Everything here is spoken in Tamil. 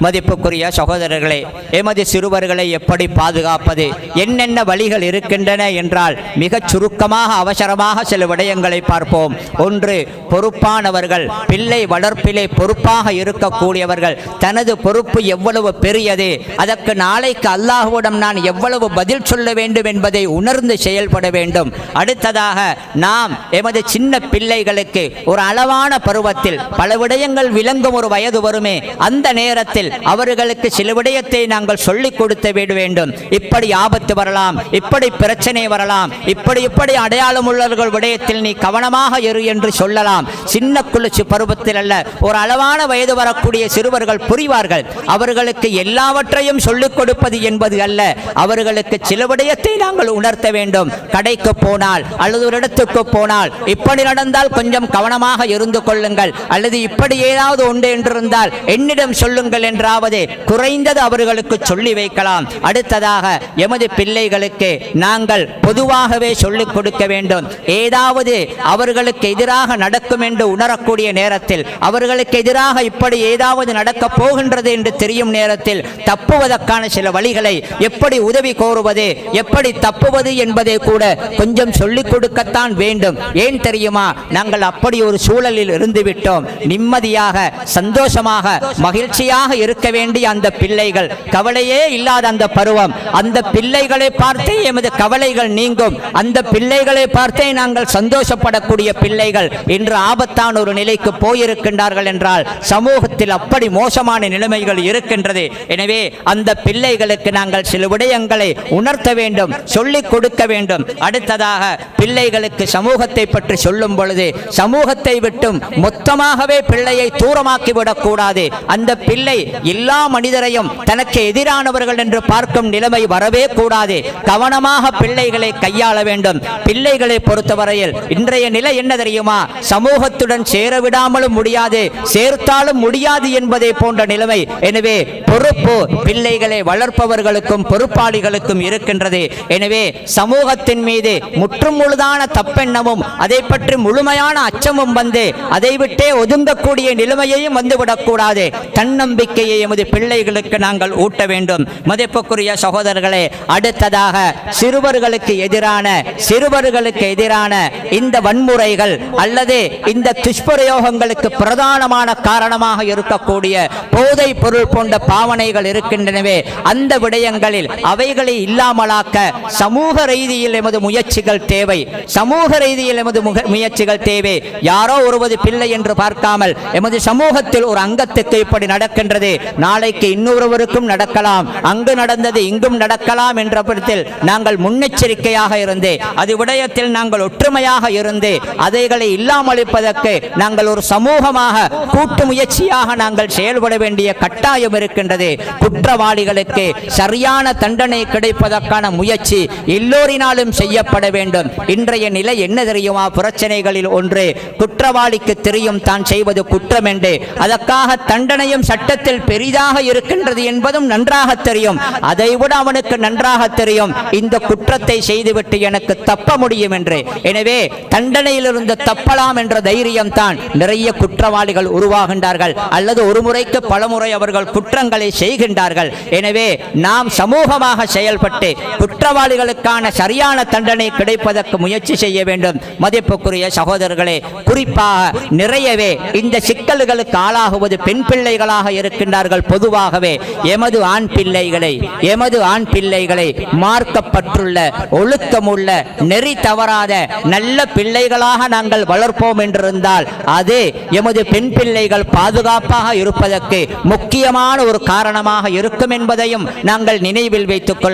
மதிப்புக்குரிய சகோதரர்களே எமது சிறுவர்களை எப்படி பாதுகாப்பது? என்னென்ன வழிகள் இருக்கின்றன என்றால் மிகச் சுருக்கமாக அவசரமாக சில விடயங்களை பார்ப்போம். ஒன்று பொறுப்பானவர்கள் பிள்ளை வளர்ப்பிலே பொறுப்பாக இருக்கக்கூடியவர்கள். தனது பொறுப்பு எவ்வளவு பெரியது? அதற்கு நாளைக்கு அல்லாஹுவிடம் நான் எவ்வளவு பதில் சொல்ல வேண்டும் என்பதை உணர்ந்து செயல்பட வேண்டும். அடுத்ததாக நாம் எமது சின்ன பிள்ளைகளுக்கு ஒரு அளவான பருவத்தில் பல விடயங்கள் விளங்கும் ஒரு வயது வருமே அந்த நேரத்தில் அவர்களுக்கு சில விடயத்தை நாங்கள் சொல்லிக் கொடுத்து விட வேண்டும். இப்படி ஆபத்து வரலாம் இப்படி பிரச்சனை வரலாம் இப்படி இப்படி அடையாளம் உள்ளவர்கள் விடயத்தில் நீ கவனமாக இரு என்று சொல்லலாம். சின்ன குளிர்ச்சி பருவத்தில் அல்ல ஒரு அளவான வயது வரக்கூடிய சிறுவர்கள் புரிவார்கள். அவர்களுக்கு எல்லாவற்றையும் சொல்லிக் கொடுப்பது என்பது அல்ல அவர்களுக்கு சில விடயத்தை நாங்கள் உணர்த்த வேண்டும். கடைக்கு போனால் அல்லது ஒரு இடத்துக்கு போனால் இப்படி நடந்தால் கொஞ்சம் கவனமாக இருந்து கொள்ளுங்கள். அல்லது இப்படி ஏதாவது உண்டு என்றிருந்தால் என்னிடம் சொல்லுங்கள் என்றாவது குறைந்தது அவர்களுக்கு சொல்லி வைக்கலாம். அடுத்ததாக எமது பிள்ளைகளுக்கு நாங்கள் பொதுவாகவே சொல்லிக் கொடுக்க வேண்டும். ஏதாவது அவர்களுக்கு எதிராக நடக்கும் என்று உணரக்கூடிய நேரத்தில் அவர்களுக்கு எதிராக இப்படி ஏதாவது நடக்கப் போகின்றது என்று தெரியும் நேரத்தில் தப்புவதற்கான சில வழிகளை எப்படி உதவி கோருவது எப்படி தப்புவது என்பதை கூட கொஞ்சம் சொல்லிக் கொடுக்கத்தான் வேண்டும். ஏன் தெரியுமா? நாங்கள் அப்படி ஒரு சூழலில் இருந்து விட்டோம் நிம்மதியாக சந்தோஷமாக மகிழ்ச்சியாக இருக்க வேண்டிய அந்த பிள்ளைகள். கவலையே இல்லாத அந்த பருவம். அந்த பிள்ளைகளை பார்த்தே எமது கவலைகள் நீங்கும். அந்த பிள்ளைகளை பார்த்தே நாங்கள் சந்தோஷப்படக்கூடிய பிள்ளைகள். இன்று ஆபத்தான ஒரு நிலைக்கு போயிருக்கின்றார்கள் என்றால் சமூகத்தில் அப்படி மோசமான நிலைமைகள் இருக்கின்றது. எனவே அந்த பிள்ளைகளுக்கு நாங்கள் சில விடயங்களை உணர்த்த வேண்டும் சொல்லிக் கொடுக்க வேண்டும். அடுத்ததாக பிள்ளைகளுக்கு சமூகத்தை பற்றி சொல்லும் பொழுது சமூகத்தை விட்டும் மொத்தமாகவே பிள்ளையை தூரமாக்கி விடக்கூடாது. அந்த பிள்ளை எல்லா மனிதரையும் தனக்கு எதிரானவர்கள் என்று பார்க்கும் நிலைமை வரவே கூடாது. கவனமாக பிள்ளைகளை கையாள வேண்டும். பிள்ளைகளை பொறுத்தவரையில் இன்றைய நிலை என்ன தெரியுமா? சமூகத்துடன் சேர விடாமலும் முடியாது சேர்த்தாலும் முடியாது என்பதை போன்ற நிலைமை. எனவே பொறுப்பு பிள்ளைகளை வளர்ப்பவர்களுக்கும் பொறுப்பாளிகளுக்கும் இருக்கின்றது. எனவே சமூகத்தின் மீது முற்றும் முழுதான தப்பெண்ணமும் அதை பற்றி முழுமையான அச்சமும் வந்து அதை விட்டே ஒதுங்கக்கூடிய நிலைமையையும் வந்துவிடக்கூடாது. தன்னம்பிக்கையை எமது பிள்ளைகளுக்கு நாங்கள் ஊட்ட வேண்டும். மதிப்புக்குரிய சகோதரர்களே அடுத்ததாக சிறுவர்களுக்கு எதிரான சிறுவர்களுக்கு எதிரான இந்த வன்முறைகள் அல்லது இந்த துஷ்பிரயோகங்களுக்கு பிரதானமான காரணமாக இருக்கக்கூடிய போதை பொருள் போன்ற பாவனைகள் இருக்கின்றனவே அந்த விடயங்களில் அவைகளை இல்லாமலாக்க சமூக ரீதியில் எமது முயற்சிகள் தேவை. சமூக ரீதியில் எமது முயற்சிகள் தேவை. யாரோ ஒருவது பிள்ளை என்று பார்க்காமல் எமது சமூகத்தில் ஒரு அங்கத்துக்கு இப்படி நடக்கின்றது. நாளைக்கு இன்னொருவருக்கும் நடக்கலாம். அங்கு நடந்தது இங்கும் நடக்கலாம் என்ற பட்சத்தில் நாங்கள் முன்னெச்சரிக்கையாக இருந்து அது விடயத்தில் நாங்கள் ஒற்றுமையாக இருந்து அதைகளை இல்லாமலிப்பதற்கு நாங்கள் ஒரு சமூகமாக கூட்டு முயற்சியாக நாங்கள் செயல்பட வேண்டிய கட்டாயம் இருக்கின்றது. குற்றவாளிகளுக்கு சரியான தண்டனை கிடைப்பதற்கான முயற்சி எல்லோரினாலும் செய்யப்பட வேண்டும். இன்றைய நிலை என்ன தெரியுமா? பிரச்சனைகளில் ஒன்று குற்றவாளிக்கு தெரியும் தான் செய்வது குற்றம் என்று. அதற்காக தண்டனையும் சட்டத்தில் பெரிதாக இருக்கின்றது என்பதும் நன்றாக தெரியும். அதைவிட அவனுக்கு நன்றாக தெரியும். இந்த குற்றத்தை செய்துவிட்டு எனக்கு தப்ப முடியும் என்று. எனவே தண்டனையிலிருந்து தப்பலாம் என்ற தைரியம் தான் நிறைய குற்றவாளிகள் உருவாகின்றார்கள். அல்லது ஒரு முறைக்கு பலமுறை அவர்கள் குற்றங்களை செய்கின்றார்கள். எனவே நாம் சமூகமாக செயல்பட்டு குற்றவாளிகளுக்கான சரியான தண்டனை கிடைப்பதற்கு முயற்சி செய்ய வேண்டும். மதிப்புக்குரிய சகோதரர்களே குறிப்பாக நிறையவே இந்த சிக்கல்களுக்கு ஆளாகுவது பெண் பிள்ளைகளாக இருக்கின்றார்கள் பொதுவாகவே. எமது ஆண் பிள்ளைகளை எமது ஆண் பிள்ளைகளை மார்க்கப்பட்டுள்ள ஒழுக்கமுள்ள நெறி தவறாத நல்ல பிள்ளைகளாக நாங்கள் வளர்ப்போம் என்றிருந்தால் அது எமது பெண் பிள்ளைகள் பாதுகாப்பாக இருப்பதற்கு முக்கியமான ஒரு காரணமாக இருக்கும் என்பதையும் நாங்கள் நினைவில் வைத்துக் கொள்ள